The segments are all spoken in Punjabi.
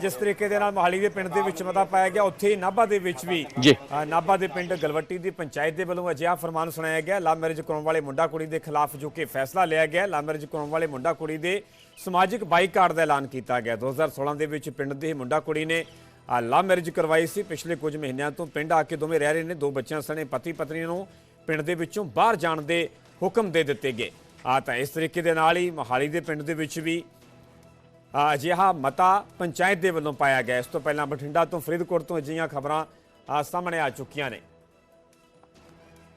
ਜਿਸ ਤਰੀਕੇ ਦੇ ਨਾਲ ਮੋਹਾਲੀ ਦੇ ਪਿੰਡ ਦੇ ਵਿੱਚ ਮਤਾ ਪਾਇਆ ਗਿਆ ਉੱਥੇ ਹੀ ਨਾਭਾ ਦੇ ਵਿੱਚ ਵੀ ਨਾਭਾ ਦੇ ਪਿੰਡ ਗਲਵੱਟੀ ਦੀ ਪੰਚਾਇਤ ਦੇ ਵੱਲੋਂ ਅਜਿਹਾ ਫਰਮਾਨ ਸੁਣਾਇਆ ਗਿਆ। ਲਵ ਮੈਰਿਜ ਕਰਾਉਣ ਵਾਲੇ ਮੁੰਡਾ ਕੁੜੀ ਦੇ ਖਿਲਾਫ ਜੋ ਕਿ ਫੈਸਲਾ ਲਿਆ ਗਿਆ ਲਵ ਮੈਰਿਜ ਕਰਾਉਣ ਵਾਲੇ ਮੁੰਡਾ ਕੁੜੀ ਦੇ ਸਮਾਜਿਕ ਬਾਈਕਾਟ ਦਾ ਐਲਾਨ ਕੀਤਾ ਗਿਆ। 2016 ਦੇ ਵਿੱਚ ਪਿੰਡ ਦੇ ਮੁੰਡਾ ਕੁੜੀ ਨੇ ਲਵ ਮੈਰਿਜ ਕਰਵਾਈ ਸੀ। ਪਿਛਲੇ ਕੁਝ ਮਹੀਨਿਆਂ ਤੋਂ ਪਿੰਡ ਆ ਕੇ ਦੋਵੇਂ ਰਹਿ ਰਹੇ ਨੇ ਦੋ ਬੱਚਿਆਂ ਸਣੇ ਪਤੀ ਪਤਨੀ ਨੂੰ ਪਿੰਡ ਦੇ ਵਿੱਚੋਂ ਬਾਹਰ ਜਾਣ ਦੇ ਹੁਕਮ ਦੇ ਦਿੱਤੇ ਗਏ। ਆ ਤਾਂ ਇਸ ਤਰੀਕੇ ਦੇ ਨਾਲ ਹੀ ਮੋਹਾਲੀ ਦੇ ਪਿੰਡ ਦੇ ਵਿੱਚ ਵੀ ਅਜਿਹਾ ਮਤਾ ਪੰਚਾਇਤ ਦੇ ਵੱਲੋਂ ਪਾਇਆ ਗਿਆ। ਇਸ ਤੋਂ ਪਹਿਲਾਂ ਬਠਿੰਡਾ ਤੋਂ ਫਰੀਦਕੋਟ ਤੋਂ ਅਜਿਹੀਆਂ ਖਬਰਾਂ ਸਾਹਮਣੇ ਆ ਚੁੱਕੀਆਂ ਨੇ।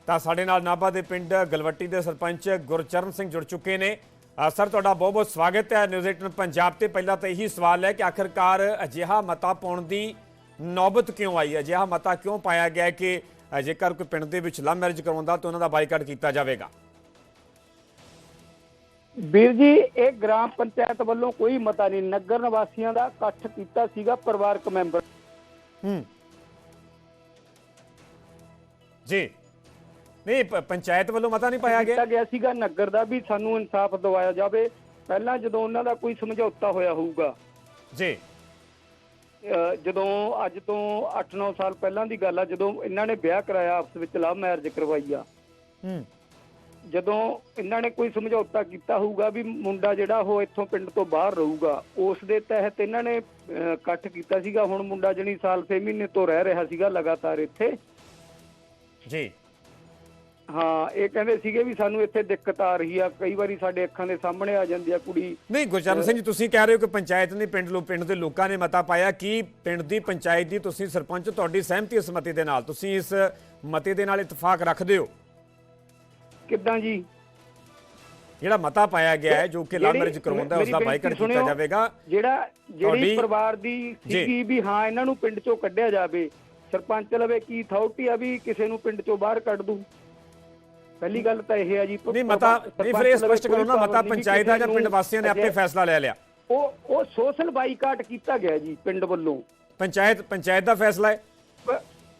ਤਾਂ ਸਾਡੇ ਨਾਲ ਨਾਭਾ ਦੇ ਪਿੰਡ ਗਲਵੱਟੀ ਦੇ ਸਰਪੰਚ ਗੁਰਚਰਨ ਸਿੰਘ ਜੁੜ ਚੁੱਕੇ ਨੇ। ਸਰ, ਤੁਹਾਡਾ ਬਹੁਤ ਬਹੁਤ ਸਵਾਗਤ ਹੈ। ਨਿਊਜ਼ 18 ਪੰਜਾਬ ਤੇ ਪਹਿਲਾਂ ਤਾਂ ਇਹੀ ਸਵਾਲ ਹੈ ਕਿ ਆਖਰਕਾਰ ਅਜਿਹਾ ਮਤਾ ਪਾਉਣ ਦੀ ਨੌਬਤ ਕਿਉਂ ਆਈ? ਅਜਿਹਾ ਮਤਾ ਕਿਉਂ ਪਾਇਆ ਗਿਆ ਕਿ ਜੇਕਰ ਕੋਈ ਪਿੰਡ ਦੇ ਵਿੱਚ ਲਵ ਮੈਰਿਜ ਕਰਵਾਉਂਦਾ ਤਾਂ ਉਹਨਾਂ ਦਾ ਬਾਈਕਾਟ ਕੀਤਾ ਜਾਵੇਗਾ? ਵੀਰ ਜੀ ਇਹ ਗ੍ਰਾਮ ਪੰਚਾਇਤ ਵੱਲੋਂ ਕੋਈ ਮਤਾ ਨਹੀਂ। ਨਗਰ ਨਿਵਾਸੀਆਂ ਦਾ ਇਕੱਠ ਕੀਤਾ ਸੀਗਾ ਪਰਿਵਾਰਕ ਮੈਂਬਰ। ਹੂੰ। ਜੀ। ਨਹੀਂ ਪੰਚਾਇਤ ਵੱਲੋਂ ਮਤਾ ਨਹੀਂ ਪਾਇਆ ਗਿਆ? ਕੀਤਾ ਗਿਆ ਸੀਗਾ। ਨਗਰ ਦਾ ਵੀ ਸਾਨੂੰ ਇਨਸਾਫ ਦਿਵਾਇਆ ਜਾਵੇ। ਪਹਿਲਾਂ ਜਦੋਂ ਉਹਨਾਂ ਦਾ ਕੋਈ ਸਮਝੌਤਾ ਹੋਇਆ ਹੋਊਗਾ। ਜੀ। ਜਦੋਂ ਅੱਜ ਤੋਂ 8-9 ਸਾਲ ਪਹਿਲਾਂ ਦੀ ਗੱਲ ਆ ਜਦੋਂ ਇਹਨਾਂ ਨੇ ਵਿਆਹ ਕਰਾਇਆ ਆਪਸ ਵਿੱਚ ਲਵ ਮੈਰਿਜ ਕਰਵਾਈ ਆ। ਹੂੰ। ਜਦੋਂ ਇਹਨਾਂ ਨੇ ਕੋਈ ਸਮਝੌਤਾ ਕੀਤਾ ਹੋਊਗਾ ਵੀ ਮੁੰਡਾ ਜਿਹੜਾ ਉਹ ਇੱਥੋਂ ਪਿੰਡ ਤੋਂ ਬਾਹਰ ਰਹੂਗਾ ਉਸ ਦੇ ਤਹਿਤ ਇਹਨਾਂ ਨੇ ਇਕੱਠ ਕੀਤਾ ਸੀਗਾ। ਹੁਣ ਮੁੰਡਾ ਜਣੀ ਸਾਲ 6 ਮਹੀਨੇ ਤੋਂ ਰਹਿ ਰਿਹਾ ਸੀਗਾ ਲਗਾਤਾਰ ਇੱਥੇ। ਜੀ। ਹਾਂ ਇਹ ਕਹਿੰਦੇ ਸੀਗੇ ਵੀ ਸਾਨੂੰ ਇੱਥੇ ਦਿੱਕਤ ਆ ਰਹੀ ਆ। ਕਈ ਵਾਰੀ ਸਾਡੇ ਅੱਖਾਂ ਦੇ ਸਾਹਮਣੇ ਆ ਜਾਂਦੀ ਆ ਕੁੜੀ। ਨਹੀਂ ਗੁਰਚਰਨ ਸਿੰਘ ਜੀ ਤੁਸੀਂ ਕਹਿ ਰਹੇ ਹੋ ਕਿ ਪੰਚਾਇਤ ਨੇ ਪਿੰਡ ਲੋ ਪਿੰਡ ਦੇ ਲੋਕਾਂ ਨੇ ਮਤਾ ਪਾਇਆ ਕਿ ਪਿੰਡ ਦੀ ਪੰਚਾਇਤ ਦੀ ਤੁਸੀਂ ਸਰਪੰਚ ਤੁਹਾਡੀ ਸਹਿਮਤੀ ਇਸ ਮਤੇ ਦੇ ਨਾਲ। ਤੁਸੀਂ ਇਸ ਮਤੇ ਦੇ ਨਾਲ ਇਤਫਾਕ ਰੱਖਦੇ ਹੋ। ਕਿੱਦਾਂ ਜੀ? ਜਿਹੜਾ ਮਤਾ ਪਾਇਆ ਗਿਆ ਹੈ ਜੋ ਕਿ ਲਵ ਮੈਰਿਜ ਕਰਵਾਉਂਦਾ ਉਸ ਦਾ ਬਾਈਕਾਟ ਕੀਤਾ। ਜਾਵੇਗਾ। ਜਿਹੜਾ ਜਿਹੜੀ ਪਰਿਵਾਰ ਦੀ। ਸੀਗੀ ਵੀ ਹਾਂ ਇਹਨਾਂ ਨੂੰ ਪਿੰਡ ਚੋਂ ਕੱਢਿਆ ਜਾਵੇ ਸਰਪੰਚ ਲਵੇ ਕੀ ਅਥਾਰਟੀ ਆ ਵੀ ਕਿਸੇ ਨੂੰ ਪਿੰਡ ਚੋਂ ਬਾਹਰ ਕੱਢ ਦੂ? ਪਹਿਲੀ ਗੱਲ ਤਾਂ ਇਹ ਆ ਜੀ ਨਹੀਂ ਮਤਾ ਨਹੀਂ ਫਿਰ ਇਹ ਸਪਸ਼ਟ ਕਰੋ ਨਾ ਮਤਾ ਪੰਚਾਇਤ ਦਾ ਜਾਂ ਪਿੰਡ ਵਾਸੀਆਂ ਨੇ ਆਪੇ ਫੈਸਲਾ ਲੈ ਲਿਆ। ਉਹ ਉਹ ਸੋਸ਼ਲ ਬਾਈਕਾਟ ਕੀਤਾ ਗਿਆ ਜੀ ਪਿੰਡ ਵੱਲੋਂ। ਪੰਚਾਇਤ ਪੰਚਾਇਤ ਦਾ ਫੈਸਲਾ ਹੈ।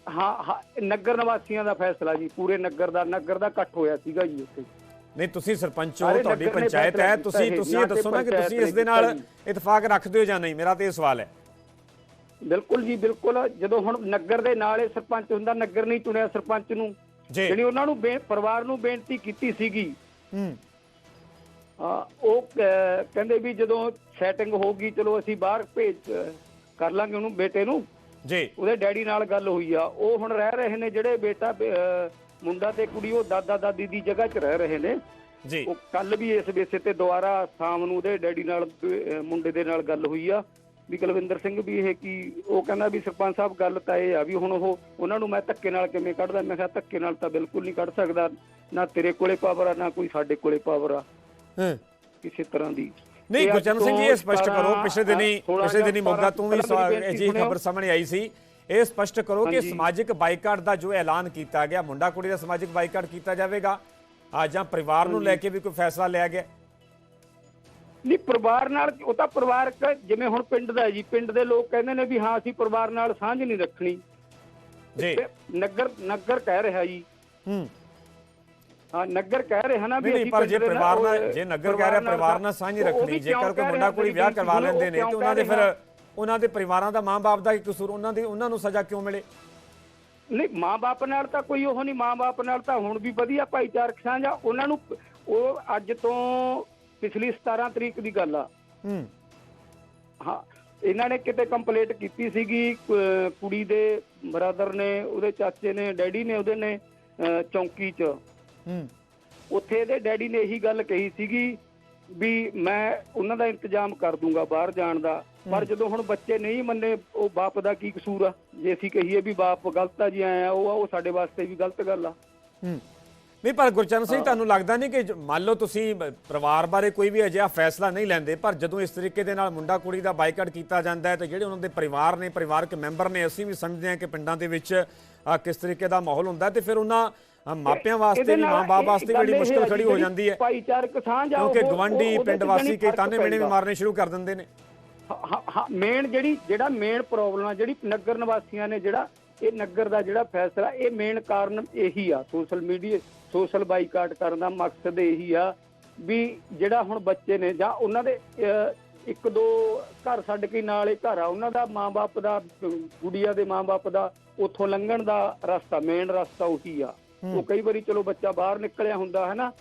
ਹਾਂ ਹਾਂ ਨਗਰ ਨਿਵਾਸੀਆਂ ਦਾ ਫੈਸਲਾ ਜੀ ਪੂਰੇ ਨਗਰ ਦਾ ਨਗਰ ਦਾ ਇਕੱਠ ਹੋਇਆ ਸੀਗਾ ਜੀ ਉੱਥੇ। ਨਹੀਂ ਤੁਸੀਂ ਸਰਪੰਚ ਹੋ ਸਾਰੇ ਤੁਹਾਡੀ ਨਗਰ ਨੇ ਪੰਚਾਇਤ ਫੈਸਲਾ ਹੈ ਕੀਤਾ ਤੁਸੀਂ ਇਹ, ਤੁਸੀਂ ਨਾ ਦੱਸੋ ਨਾ ਕਿ ਪੰਚਾਇਤ ਤੁਸੀਂ ਇਸ ਦੇ ਨਾਲ ਕੀਤਾ ਇਤਫਾਕ ਰੱਖਦੇ ਹੋ ਜਾਂ ਨਹੀਂ? ਮੇਰਾ ਤੇ ਇਹ ਸਵਾਲ ਹੈ। ਬਿਲਕੁਲ ਜੀ ਬਿਲਕੁਲ। ਜਦੋਂ ਹੁਣ ਨਗਰ ਦੇ ਨਾਲ ਇਹ ਸਰਪੰਚ ਹੁੰਦਾ ਨਗਰ ਨਹੀਂ ਚੁਣਿਆ ਸਰਪੰਚ ਨੂੰ। ਜੀ। ਜਿਹੜੀ ਉਹਨਾਂ ਨੂੰ ਬੇ- ਪਰਿਵਾਰ ਨੂੰ ਬੇਨਤੀ ਕੀਤੀ ਸੀਗੀ। ਹੂੰ। ਹਾਂ, ਉਹ ਕ- ਕਹਿੰਦੇ ਵੀ ਜਦੋਂ ਸੈਟਿੰਗ ਹੋਊਗੀ ਚਲੋ ਅਸੀਂ ਬਾਹਰ ਭੇਜ ਕਰ ਲਾਂਗੇ ਉਹਨੂੰ ਬੇਟੇ ਨੂੰ। ਜੀ। ਉਹਦੇ ਡੈਡੀ ਨਾਲ ਗੱਲ ਹੋਈ ਆ। ਉਹ ਹੁਣ ਰਹਿ ਰਹੇ ਨੇ ਜਿਹੜੇ ਬੇਟਾ ਮੁੰਡਾ ਤੇ ਕੁੜੀ ਉਹ ਦਾਦਾ ਦਾਦੀ ਦੀ ਜਗ੍ਹਾ 'ਚ ਰਹਿ ਰਹੇ ਨੇ। ਜੀ। ਉਹ ਕੱਲ ਵੀ ਇਸ ਵਿਸ਼ੇ ਤੇ ਦੁਬਾਰਾ ਸ਼ਾਮ ਨੂੰ ਉਹਦੇ ਡੈਡੀ ਨਾਲ ਮੁੰਡੇ ਦੇ ਨਾਲ ਗੱਲ ਹੋਈ ਆ। ਵੀ ਕੁਲਵਿੰਦਰ ਸਿੰਘ ਵੀ ਇਹ ਕੀ ਉਹ ਕਹਿੰਦਾ ਵੀ ਸਰਪੰਚ ਸਾਹਿਬ ਗੱਲ ਤਾਂ ਇਹ ਆ ਵੀ ਹੁਣ ਉਹ ਉਹਨਾਂ ਨੂੰ ਮੈਂ ਧੱਕੇ ਨਾਲ ਕਿਵੇਂ ਕੱਢਦਾ? ਮੈਂ ਕਿਹਾ ਧੱਕੇ ਨਾਲ ਤਾਂ ਬਿਲਕੁਲ ਨਹੀਂ ਕੱਢ ਸਕਦਾ। ਨਾ ਤੇਰੇ ਕੋਲੇ ਪਾਵਰ ਆ ਨਾ ਕੋਈ ਸਾਡੇ ਕੋਲੇ ਪਾਵਰ ਆ। ਹਾਂ। ਕਿਸੇ ਤਰ੍ਹਾਂ ਦੀ। ਨਹੀਂ ਗੁਰਚਰਨ ਸਿੰਘ ਜੀ ਇਹ ਸਪਸ਼ਟ ਕਰੋ ਪਿਛਲੇ ਦਿਨੀ 16 ਪਿਛਲੇ ਦਿਨੀ ਮੋਗਾ ਤੋਂ ਵੀ ਸੁਣਿਓ। ਖਬਰ ਸਾਹਮਣੇ ਆਈ ਸੀ। ਇਹ ਸਪਸ਼ਟ ਕਰੋ ਕਿ। ਸਮਾਜਿਕ ਬਾਈਕਾਟ ਦਾ ਜੋ ਐਲਾਨ ਕੀਤਾ ਗਿਆ ਮੁੰਡਾ ਕੁੜੀ ਦਾ ਸਮਾਜਿਕ ਬਾਈਕਾਟ ਕੀਤਾ ਜਾਵੇਗਾ ਆ ਜਾਂ ਪਰਿਵਾਰ ਨੂੰ ਲੈ ਕੇ ਵੀ ਕੋਈ ਫੈਸਲਾ ਲਿਆ ਗਿਆ? ਨਹੀਂ ਪਰਿਵਾਰ ਨਾਲ ਉਹ ਤਾਂ ਪਰਿਵਾਰਕ ਜਿਵੇਂ ਹੁਣ ਪਿੰਡ ਦਾ ਜੀ ਪਿੰਡ ਦੇ ਲੋਕ ਕਹਿੰਦੇ ਨੇ ਵੀ ਹਾਂ ਅਸੀਂ ਪਰਿਵਾਰ ਨਾਲ ਸਾਂਝ ਨਹੀਂ ਰੱਖਣੀ। ਜੀ। ਨਗਰ ਨਗਰ ਕਹਿ ਰਿਹਾ ਜੀ। ਹਾਂ। ਨਗਰ ਕਹਿ ਰਿਹਾ ਨਾ ਵੀ ਅਸੀਂ ਪਰ ਜੇ ਪਰਿਵਾਰ ਨਾਲ- ਜੇ ਨਗਰ ਕਹਿ ਰਿਹਾ ਪਰਿਵਾਰ ਨਾਲ ਸਾਂਝੀ ਰੱਖਣੀ ਜੇਕਰ ਕੋਈ ਮੁੰਡਾ ਕੁੜੀ ਵਿਆਹ ਕਰਵਾ ਲੈਂਦੇ ਨੇ ਤੇ ਉਹਨਾਂ ਦੇ ਫਿਰ ਉਹਨਾਂ ਦੇ ਪਰਿਵਾਰਾਂ ਦਾ ਮਾਂ-ਬਾਪ ਦਾ ਕਸੂਰ ਉਹਨਾਂ ਦੀ ਉਹਨਾਂ ਨੂੰ ਸਜ਼ਾ ਕਿਉਂ ਮਿਲੇ? ਨਹੀਂ ਮਾਂ-ਬਾਪ ਨਾਲ ਤਾਂ ਕੋਈ ਉਹ ਨਹੀਂ ਮਾਂ-ਬਾਪ ਨਾਲ ਤਾਂ ਹੁਣ ਵੀ ਵਧੀਆ ਭਾਈਚਾਰਕ ਸਾਂਝ ਉਹਨਾਂ ਨੂੰ ਉਹ ਅੱਜ ਤੋਂ ਪਿਛਲੀ 17 ਤਰੀਕ ਦੀ ਗੱਲ ਆ। ਹੂੰ। ਹਾਂ ਇਹਨਾਂ ਨੇ ਕਿਤੇ ਕੰਪਲੇਂਟ ਕੀਤੀ ਸੀਗੀ ਕੁੜੀ ਦੇ ਬ੍ਰਦਰ ਨੇ ਉਹਦੇ ਚਾਚੇ ਨੇ ਡੈਡੀ ਨੇ ਉਹਦੇ ਨੇ ਚੌਂਕੀ 'ਚ। ਹੂੰ ਉੱਥੇ ਇਹਦੇ ਡੈਡੀ ਨੇ ਇਹੀ ਗੱਲ ਕਹੀ ਸੀਗੀ ਵੀ ਮੈਂ ਉਹਨਾਂ ਦਾ ਇੰਤਜ਼ਾਮ ਕਰ ਦੂੰਗਾ ਬਾਹਰ ਜਾਣ ਦਾ। ਪਰ ਜਦੋਂ ਹੁਣ ਬੱਚੇ ਨਹੀਂ ਮੰਨੇ ਉਹ ਬਾਪ ਦਾ ਕੀ ਕਸੂਰ ਆ? ਜੇ ਅਸੀਂ kਹੀਏ ਵੀ ਬਾਪ ਗਲਤ ਆ ਜੀ ਆਇਆ ਉਹ ਆ, ਉਹ ਸਾਡੇ ਵਾਸਤੇ ਵੀ ਗਲਤ ਗੱਲ ਆ। ਹੂੰ। ਨਹੀਂ ਪਰ ਗੁਰਚਰਨ ਸਿੰਘ ਤੁਹਾਨੂੰ ਲੱਗਦਾ ਨਹੀਂ ਕਿ ਮੰਨ ਲਓ ਤੁਸੀਂ ਪਰਿਵਾਰ ਬਾਰੇ ਕੋਈ ਵੀ ਅਜਿਹਾ ਫੈਸਲਾ ਨਹੀਂ ਲੈਂਦੇ ਪਰ ਜਦੋਂ ਇਸ ਤਰੀਕੇ ਦੇ ਨਾਲ ਮੁੰਡਾ ਕੁੜੀ ਦਾ ਬਾਈਕਾਟ ਕੀਤਾ ਜਾਂਦਾ ਹੈ ਤਾਂ ਜਿਹੜੇ ਉਹਨਾਂ ਦੇ ਪਰਿਵਾਰ ਨੇ ਪਰਿਵਾਰਕ ਮੈਂਬਰ ਨੇ ਅਸੀਂ ਵੀ ਸਮਝਦੇ ਹਾਂ ਕਿ ਪਿੰਡਾਂ ਦੇ ਵਿੱਚ ਕਿਸ ਤਰੀਕੇ ਦਾ ਮਾਹੌਲ ਹੁੰਦਾ ਤੇ ਫਿਰ ਉਹਨਾਂ ਮਾਪਿਆਂ ਵਾਸਤੇ ਵੀ ਮਾਂ-ਬਾਪ ਵਾਸਤੇ ਬੜੀ ਮੁਸ਼ਕਲ ਖੜੀ ਹੋ ਜਾਂਦੀ ਹੈ। ਭਾਈਚਾਰਕ ਸਾਂਝ ਆ ਕਿਉਂਕਿ ਗਵੰਡੀ ਪਿੰਡ ਵਾਸੀ ਕਈ ਤਾਨੇ ਮਿਹਣੇ ਵੀ। ਮਾਰਨੇ ਸ਼ੁਰੂ ਕਰ ਦਿੰਦੇ ਨੇ। ਮੇਨ ਜਿਹੜੀ ਜਿਹੜਾ ਮੇਨ ਪ੍ਰੋਬਲਮ ਆ ਜਿਹੜੀ ਨਗਰ ਨਿਵਾਸੀਆਂ ਨੇ ਜਿਹੜਾ ਇਹ ਨਗਰ ਦਾ ਜਿਹੜਾ ਫੈਸਲਾ ਇਹ ਮੇਨ ਕਾਰਨ ਇਹੀ ਆ। ਸੋਸ਼ਲ ਮੀਡੀਆ ਸੋਸ਼ਲ ਬਾਈਕਾਟ ਕਰਨ ਦਾ ਮਕਸਦ ਇਹੀ ਆ ਵੀ ਜਿਹੜਾ ਹੁਣ ਬੱਚੇ ਨੇ ਜਾਂ ਉਹਨਾਂ ਦੇ ਇੱਕ ਦੋ ਘਰ ਛੱਡ ਕੇ ਨਾਲ ਹੀ ਘਰ ਆ ਉਹਨਾਂ ਦਾ ਮਾਂ-ਬਾਪ ਦਾ ਗੁੜੀਆ ਦੇ ਮਾਂ-ਬਾਪ ਦਾ ਉੱਥੋਂ ਲੰਘਣ ਦਾ ਰਸਤਾ ਮੇਨ ਰਸਤਾ ਉਹੀ ਆ। ਉਹ ਕਈ ਵਾਰੀ ਚਲੋ ਬੱਚਾ ਬਾਹਰ ਨਿਕਲਿਆ ਹੁੰਦਾ ਹੈ ਨਾ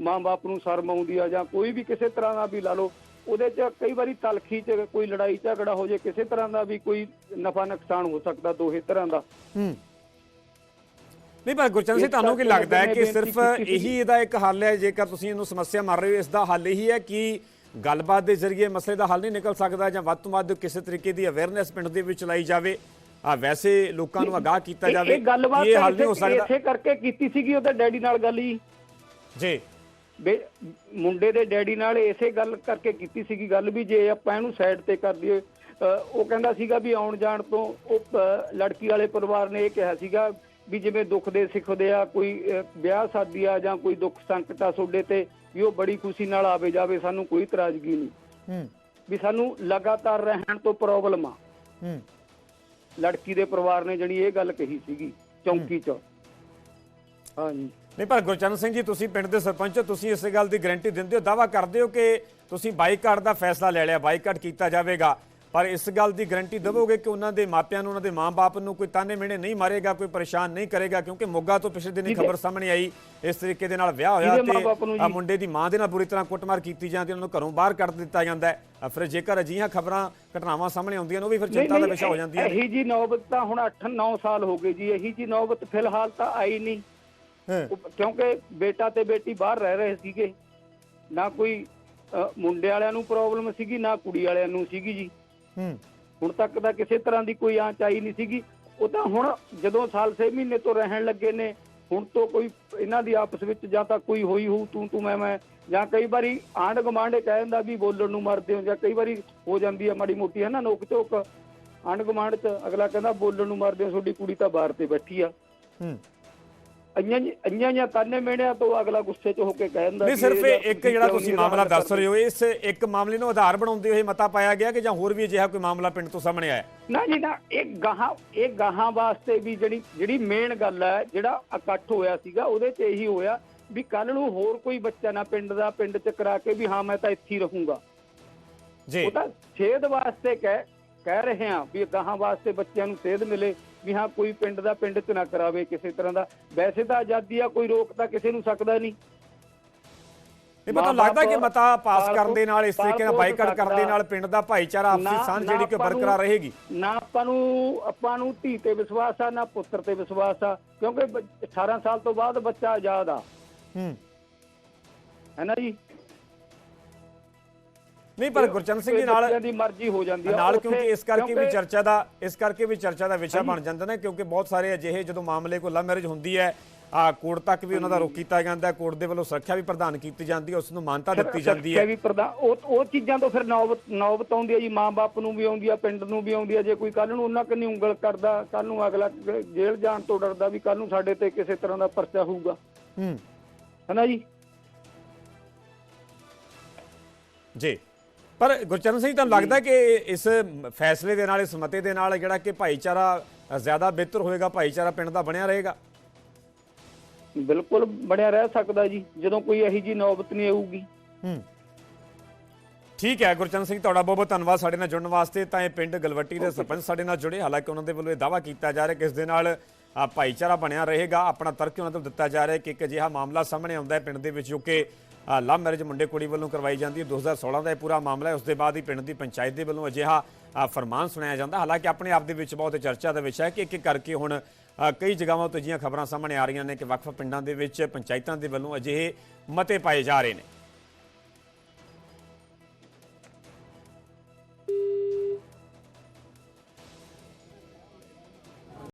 ਮਾਂ-ਬਾਪ ਨੂੰ ਸ਼ਰਮ ਆਉਂਦੀ ਆ ਜਾਂ ਕੋਈ ਵੀ ਕਿਸੇ ਤਰ੍ਹਾਂ ਦਾ ਵੀ ਲਾ ਲਓ ਉਹਦੇ 'ਚ ਕਈ ਵਾਰੀ ਤਲਖੀ 'ਚ ਕੋਈ ਲੜਾਈ ਝਗੜਾ ਹੋ ਜੇ ਕਿਸੇ ਤਰ੍ਹਾਂ ਦਾ ਵੀ ਕੋਈ ਨਫਾ ਨੁਕਸਾਨ ਹੋ ਸਕਦਾ ਦੋਹੇ ਤਰ੍ਹਾਂ ਦਾ। ਹੂੰ। ਨਹੀਂ ਪਰ ਗੁਰਚਰਨ ਸਿੰਘ ਤੁਹਾਨੂੰ ਕੀ ਲੱਗਦਾ ਹੈ ਕਿ ਸਿਰਫ। ਇਹੀ ਇਹਦਾ ਇੱਕ ਹੱਲ ਹੈ ਜੇਕਰ ਤੁਸੀਂ ਇਹਨੂੰ ਸਮੱਸਿਆ ਮੰਨ ਰਹੇ ਹੋ ਇਸ ਦਾ ਹੱਲ ਇਹੀ ਹੈ ਕਿ ਗੱਲਬਾਤ ਦੇ ਜ਼ਰੀਏ ਮਸਲੇ ਦਾ ਹੱਲ ਨਹੀਂ ਨਿਕਲ ਸਕਦਾ ਜਾਂ ਵੱਧ ਤੋਂ ਵੱਧ ਕਿਸੇ ਤਰੀਕੇ ਦੀ ਅਵੇਅਰਨੈਸ ਪਿੰਡ ਦੇ ਵਿੱਚ ਲਾਈ ਜਾਵੇ। ਆ ਵੈਸੇ ਲੋਕਾਂ ਨੂੰ ਅਗਾਹ ਕੀਤਾ ਜਾਵੇ ਇਹ ਗੱਲਬਾਤ ਕਿ ਇਹ ਹੱਲ ਨਹੀਂ ਹੋ ਸਕਦਾ। ਇਸੇ ਕਰਕੇ ਕੀਤੀ ਸੀਗੀ ਉਹਦੇ ਡੈਡੀ ਨਾਲ ਗੱਲ ਜੀ। ਜੀ। ਬੇ ਮੁੰਡੇ ਦੇ ਡੈਡੀ ਨਾਲ ਇਸੇ ਗੱਲ ਕਰਕੇ ਕੀਤੀ ਸੀਗੀ ਗੱਲ ਵੀ ਜੇ ਆਪਾਂ ਇਹਨੂੰ ਸਾਈਡ ਤੇ ਕਰ ਦਈਏ ਉਹ ਕਹਿੰਦਾ ਸੀਗਾ ਵੀ ਆਉਣ ਜਾਣ ਤੋਂ ਉਹ ਲੜਕੀ ਵਾਲੇ ਪਰਿਵਾਰ ਨੇ ਇਹ ਕਿਹਾ ਸੀਗਾ ਵੀ ਜਿਵੇਂ ਦੁੱਖ ਦੇ ਸਿੱਖਦੇ ਆ ਕੋਈ ਵਿਆਹ ਸ਼ਾਦੀ ਆ ਜਾਂ ਕੋਈ ਦੁੱਖ ਸੰਕਟ ਆ ਤੁਹਾਡੇ ਤੇ ਵੀ ਉਹ ਬੜੀ ਖੁਸ਼ੀ ਨਾਲ ਆਵੇ ਜਾਵੇ ਸਾਨੂੰ ਕੋਈ ਇਤਰਾਜ਼ਗੀ ਨਹੀਂ। ਹੂੰ। ਵੀ ਸਾਨੂੰ ਲਗਾਤਾਰ ਰਹਿਣ ਤੋਂ ਪ੍ਰੋਬਲਮ ਆ। ਹੂੰ। ਲੜਕੀ ਦੇ ਪਰਿਵਾਰ ਨੇ ਜਿਹੜੀ ਇਹ ਗੱਲ ਕਹੀ ਸੀਗੀ ਚੌਂਕੀ 'ਚ। ਹਾਂਜੀ। ਨਹੀਂ ਪਰ ਗੁਰਚਰਨ ਸਿੰਘ ਜੀ ਤੁਸੀਂ ਪਿੰਡ ਦੇ ਸਰਪੰਚ ਹੋ ਤੁਸੀਂ ਇਸੇ ਗੱਲ ਦੀ ਗਾਰੰਟੀ ਦਿੰਦੇ ਹੋ ਦਾਵਾ ਕਰਦੇ ਹੋ ਕਿ ਤੁਸੀਂ ਬਾਈਕਾਟ ਦਾ ਫੈਸਲਾ ਲੈ ਲਿਆ ਬਾਈਕਾਟ ਕੀਤਾ ਜਾਵੇਗਾ। ਪਰ ਇਸ ਗੱਲ ਦੀ ਗਾਰੰਟੀ ਦੇਵੋਗੇ ਕਿ ਉਹਨਾਂ ਦੇ ਮਾਪਿਆਂ ਨੂੰ ਉਹਨਾਂ ਦੇ ਮਾਂ-ਬਾਪ ਨੂੰ ਕੋਈ ਤਾਨੇ ਮਿਹਣੇ ਨਹੀਂ ਮਾਰੇਗਾ ਕੋਈ ਪਰੇਸ਼ਾਨ ਨਹੀਂ ਕਰੇਗਾ? ਕਿਉਂਕਿ ਮੋਗਾ ਤੋਂ ਪਿਛਲੇ ਦਿਨੀ ਖਬਰ ਸਾਹਮਣੇ ਆਈ ਇਸ ਤਰੀਕੇ ਦੇ ਨਾਲ ਵਿਆਹ ਹੋਇਆ ਤੇ ਆ ਮੁੰਡੇ ਦੀ ਮਾਂ ਦੇ ਨਾਲ ਬੁਰੀ ਤਰ੍ਹਾਂ ਕੁੱਟਮਾਰ ਕੀਤੀ ਜਾਂਦੀ ਉਹਨਾਂ ਨੂੰ ਘਰੋਂ ਬਾਹਰ ਕੱਢ ਦਿੱਤਾ ਜਾਂਦਾ ਹੈ। ਫਿਰ ਜੇਕਰ ਅਜਿਹੀਆਂ ਖਬਰਾਂ ਘਟਨਾਵਾਂ ਸਾਹਮਣੇ ਆਉਂਦੀਆਂ ਨੇ ਉਹ ਵੀ ਫਿਰ ਚਿੰਤਾ ਦਾ ਵਿਸ਼ਾ ਹੋ ਜਾਂਦੀਆਂ ਨੇ। ਇਹੀ ਜੀ ਨੌਬਤ ਤਾਂ ਹੁਣ 8-9 ਸਾਲ ਹੋ ਗਏ ਜੀ ਇਹੀ ਜੀ ਨੌਬਤ ਫਿਲਹਾਲ ਤਾਂ ਆਈ ਨਹੀਂ। ਹਾਂ। ਕਿਉਂਕਿ ਬੇਟਾ ਤੇ ਬੇਟੀ ਬਾਹਰ ਰਹਿ ਰਹੇ ਸੀਗੇ। ਨਾ ਕੋਈ ਮੁੰਡੇ ਵਾਲਿਆਂ ਨੂੰ ਪ੍ਰੋਬਲਮ ਸੀਗੀ ਨਾ ਕੁੜੀ ਵਾਲਿਆਂ ਨੂੰ ਸੀਗੀ ਜੀ। ਹੂੰ ਹੁਣ ਤੱਕ ਤਾਂ ਕਿਸੇ ਤਰ੍ਹਾਂ ਦੀ ਕੋਈ ਆਂਚ ਆਈ ਨਹੀਂ ਸੀਗੀ। ਉਹ ਤਾਂ ਹੁਣ ਜਦੋਂ ਸਾਲ 6 ਮਹੀਨੇ ਤੋਂ ਰਹਿਣ ਲੱਗੇ ਨੇ ਹੁਣ ਤੋਂ ਕੋਈ ਇਹਨਾਂ ਦੀ ਆਪਸ ਵਿੱਚ ਜਾਂ ਤਾਂ ਕੋਈ ਹੋਈ ਹੋਊ ਤੂੰ ਤੂੰ ਮੈਂ ਮੈਂ ਜਾਂ ਕਈ ਵਾਰੀ ਆਂਢ ਗੁਆਂਢ ਕਹਿ ਦਿੰਦਾ ਵੀ ਬੋਲਣ ਨੂੰ ਮਰਦੇ ਹੋ ਜਾਂ ਕਈ ਵਾਰੀ ਹੋ ਜਾਂਦੀ ਹੈ ਮਾੜੀ ਮੋਟੀ ਹੈ ਨਾ ਨੋਕ ਝੋਕ। ਆਂਢ ਗੁਆਂਢ ਚ ਅਗਲਾ ਕਹਿੰਦਾ ਬੋਲਣ ਨੂੰ ਮਰਦੇ ਹੋ ਤੁਹਾਡੀ ਕੁੜੀ ਤਾਂ ਬਾਹਰ ਤੇ ਬੈਠੀ ਆ। ਹੂੰ। ਅੰਆਂ ਅੰਆਂ ਜਾਂ ਤਾਨੇ ਮੇੜਿਆਂ ਤੋਂ ਅਗਲਾ ਗੁੱਸੇ 'ਚ ਹੋ ਕੇ ਕਹਿ ਦਿੰਦਾ ਨਹੀਂ ਵੀ ਸਿਰਫ ਇਹ ਯਾਰ ਇਹ ਇੱਕ ਤੁਸੀਂ ਜਿਹੜਾ ਕਿਉਂ ਤੁਸੀਂ ਨਹੀਂ ਮਾਮਲਾ ਹੱਲ ਦੱਸ ਕਰਦੇ? ਰਹੇ ਹੋ ਇਸ ਇੱਕ ਮਾਮਲੇ ਨੂੰ ਆਧਾਰ ਬਣਾਉਂਦੇ ਹੋਏ ਮਤਾ ਪਾਇਆ ਗਿਆ ਕਿ ਜਾਂ ਹੋਰ ਵੀ ਅਜਿਹਾ ਕੋਈ ਮਾਮਲਾ ਪਿੰਡ ਤੋਂ ਸਾਹਮਣੇ ਆਇਆ? ਨਾ ਜੀ ਨਾ ਇਹ ਗਾਹਾਂ ਇਹ ਗਾਹਾਂ ਵਾਸਤੇ ਵੀ ਜਿਹੜੀ ਜਿਹੜੀ ਮੇਨ ਗੱਲ ਹੈ ਜਿਹੜਾ ਇਕੱਠ ਹੋਇਆ ਸੀਗਾ ਉਹਦੇ 'ਚ ਇਹੀ ਹੋਇਆ ਵੀ ਕੱਲ ਨੂੰ ਹੋਰ ਕੋਈ ਬੱਚਾ ਨਾ ਪਿੰਡ ਦਾ ਪਿੰਡ 'ਚ ਕਰਾ ਕੇ ਵੀ ਹਾਂ ਮੈਂ ਤਾਂ ਇੱਥੇ ਹੀ ਰਹੂੰਗਾ। ਜੀ। ਉਹ ਤਾਂ ਸੇਧ ਵਾਸਤੇ ਕਹਿ ਕਹਿ ਰਹੇ ਹਾਂ ਵੀ ਗਾਹਾਂ ਵਾਸਤੇ ਬੱਚਿਆਂ ਨੂੰ ਸੇਧ ਮਿਲੇ। ਵੀ ਹਾਂ ਕੋਈ ਪਿੰਡ ਦਾ ਪਿੰਡ 'ਚ ਨਾ ਕਰਾਵੇ ਕਿਸੇ ਤਰ੍ਹਾਂ ਦਾ। ਵੈਸੇ ਤਾਂ ਆਜ਼ਾਦੀ ਆ ਕੋਈ ਰੋਕ ਤਾਂ ਕਿਸੇ ਨੂੰ ਸਕਦਾ ਨਹੀਂ। ਇਹ ਪਤਾ ਲੱਗਦਾ ਕਿ ਮਤਾ ਪਾਸ ਕਰਨ ਦੇ ਨਾਲ ਇਸ ਤਰੀਕੇ ਨਾਲ ਬਾਈਕਾਟ ਕਰਨ ਦੇ ਨਾਲ ਪਿੰਡ ਦਾ ਭਾਈਚਾਰਾ ਆਪਸੀ ਸਾਂਝ ਜਿਹੜੀ ਕਿ ਬਰਕਰਾਰ ਰਹੇਗੀ। ਨਾ ਆਪਾਂ ਨੂੰ ਆਪਾਂ ਨੂੰ ਧੀ ਤੇ ਵਿਸ਼ਵਾਸ ਆ ਨਾ ਪੁੱਤਰ ਤੇ ਵਿਸ਼ਵਾਸ ਆ। ਕਿਉਂਕਿ ਬ- 18 ਸਾਲ ਤੋਂ ਬਾਅਦ ਬੱਚਾ ਆਜ਼ਾਦ ਆ। ਹੂੰ। ਹੈ ਨਾ ਜੀ? ਨਹੀਂ ਪਰ ਗੁਰਚਰਨ ਸਿੰਘ ਜੀ ਨਾਲ ਦੀ ਮਰਜ਼ੀ ਹੋ ਜਾਂਦੀ ਆ। ਨਾਲ ਕਿਉਂਕਿ ਇਸ ਕਰਕੇ ਵੀ ਚਰਚਾ ਦਾ ਇਸ ਕਰਕੇ ਵੀ ਚਰਚਾ ਦਾ ਵਿਸ਼ਾ ਬਣ ਜਾਂਦਾ ਨੇ ਕਿਉਂਕਿ ਬਹੁਤ ਸਾਰੇ ਅਜਿਹੇ ਜਦੋਂ ਮਾਮਲੇ ਕੋ ਲਵ ਮੈਰਿਜ ਹੁੰਦੀ ਹੈ ਆ ਕੋਰਟ ਤੱਕ ਵੀ ਉਹਨਾਂ ਦਾ ਰੁਖ ਕੀਤਾ ਜਾਂਦਾ ਹੈ ਕੋਰਟ ਦੇ ਵੱਲੋਂ ਸੁਰੱਖਿਆ ਵੀ ਪ੍ਰਦਾਨ ਕੀਤੀ ਜਾਂਦੀ ਹੈ ਉਸ ਨੂੰ ਮਾਨਤਾ ਦਿੱਤੀ ਜਾਂਦੀ ਹੈ। ਵੀ ਉਹ ਉਹ ਚੀਜ਼ਾਂ ਤੋਂ ਫਿਰ ਨੌਬਤ ਨੌਬਤ ਆਉਂਦੀ ਹੈ ਜੀ ਮਾਂ-ਬਾਪ ਨੂੰ ਵੀ ਆਉਂਦੀ ਆ ਪਿੰਡ ਨੂੰ ਵੀ ਆਉਂਦੀ ਆ ਜੇ ਕੋਈ ਕੱਲ ਨੂੰ ਉਹਨਾਂ ਕੰਨੀ ਉਂਗਲ ਕਰਦਾ ਕੱਲ ਨੂੰ ਅਗਲਾ ਜੇਲ੍ਹ ਜਾਣ ਤੋਂ ਡਰਦਾ ਵੀ ਕੱਲ ਨੂੰ ਸਾਡੇ ਤੇ ਕਿਸੇ ਤਰ੍ਹਾਂ ਦਾ ਪਰਚਾ ਹੋਊਗਾ। ਹੂੰ। ਹੈ ਨਾ ਜੀ? ਜੀ। ਪਰ ਗੁਰਚਰਨ ਸਿੰਘ ਤੁਹਾਨੂੰ ਲੱਗਦਾ ਕਿ ਇਸ ਫੈਸਲੇ ਦੇ ਨਾਲ ਇਸ ਮਤੇ ਦੇ ਨਾਲ ਜਿਹੜਾ ਕਿ ਭਾਈਚਾਰਾ ਜ਼ਿਆਦਾ ਬਿਹਤਰ ਹੋਏਗਾ ਭਾਈਚਾਰਾ ਪਿੰਡ ਦਾ ਬਣਿਆ ਰਹੇਗਾ? ਬਿਲਕੁਲ ਬਣਿਆ ਰਹਿ ਸਕਦਾ ਜੀ। ਜਦੋਂ ਕੋਈ ਇਹੋ ਜੀ ਨੌਬਤ ਨਹੀਂ ਆਊਗੀ। ਹੂੰ। ਠੀਕ ਹੈ ਗੁਰਚਰਨ ਸਿੰਘ ਤੁਹਾਡਾ ਬਹੁਤ ਬਹੁਤ ਧੰਨਵਾਦ ਸਾਡੇ ਨਾਲ ਜੁੜਨ ਵਾਸਤੇ। ਤਾਂ ਇਹ ਪਿੰਡ ਗਲਵੱਟੀ ਦੇ ਸਰਪੰਚ ਸਾਡੇ ਨਾਲ ਜੁੜੇ। ਹਾਲਾਂਕਿ ਉਹਨਾਂ ਦੇ ਵੱਲੋਂ ਇਹ ਦਾਵਾ ਕੀਤਾ ਜਾ ਰਿਹਾ ਕਿ ਇਸ ਦੇ ਨਾਲ ਭਾਈਚਾਰਾ ਬਣਿਆ ਰਹੇਗਾ। ਆਪਣਾ ਤਰਕ ਉਹਨਾਂ ਤੋਂ ਦਿੱਤਾ ਜਾ ਰਿਹਾ ਕਿ ਇੱਕ ਅਜਿਹਾ ਮਾਮਲਾ ਸਾਹਮਣੇ ਆਉਂਦਾ ਹੈ ਪਿੰਡ ਦੇ ਵਿੱਚ ਜੋ ਕਿ ਲਵ ਮੈਰਿਜ ਮੁੰਡੇ ਕੁੜੀ ਵੱਲੋਂ ਕਰਵਾਈ ਜਾਂਦੀ ਹੈ। 2016 ਦਾ ਇਹ ਪੂਰਾ ਮਾਮਲਾ ਹੈ। ਉਸ ਦੇ ਬਾਅਦ ਹੀ ਪਿੰਡ ਦੀ ਪੰਚਾਇਤ ਦੇ ਵੱਲੋਂ ਅਜਿਹਾ ਫਰਮਾਨ ਸੁਣਾਇਆ ਜਾਂਦਾ। ਹਾਲਾਂਕਿ ਆਪਣੇ ਆਪ ਦੇ ਵਿੱਚ ਬਹੁਤ ਚਰਚਾ ਦਾ ਵਿਸ਼ਾ ਹੈ ਕਿ ਇੱਕ ਇੱਕ ਕਰਕੇ ਹੁਣ ਕਈ ਜਗ੍ਹਾਵਾਂ ਤੋਂ ਅਜਿਹੀਆਂ ਖਬਰਾਂ ਸਾਹਮਣੇ ਆ ਰਹੀਆਂ ਨੇ ਕਿ ਵੱਖ-ਵੱਖ ਪਿੰਡਾਂ ਦੇ ਵਿੱਚ ਪੰਚਾਇਤਾਂ ਦੇ ਵੱਲੋਂ ਅਜਿਹੇ ਮਤੇ ਪਾਏ ਜਾ ਰਹੇ ਨੇ।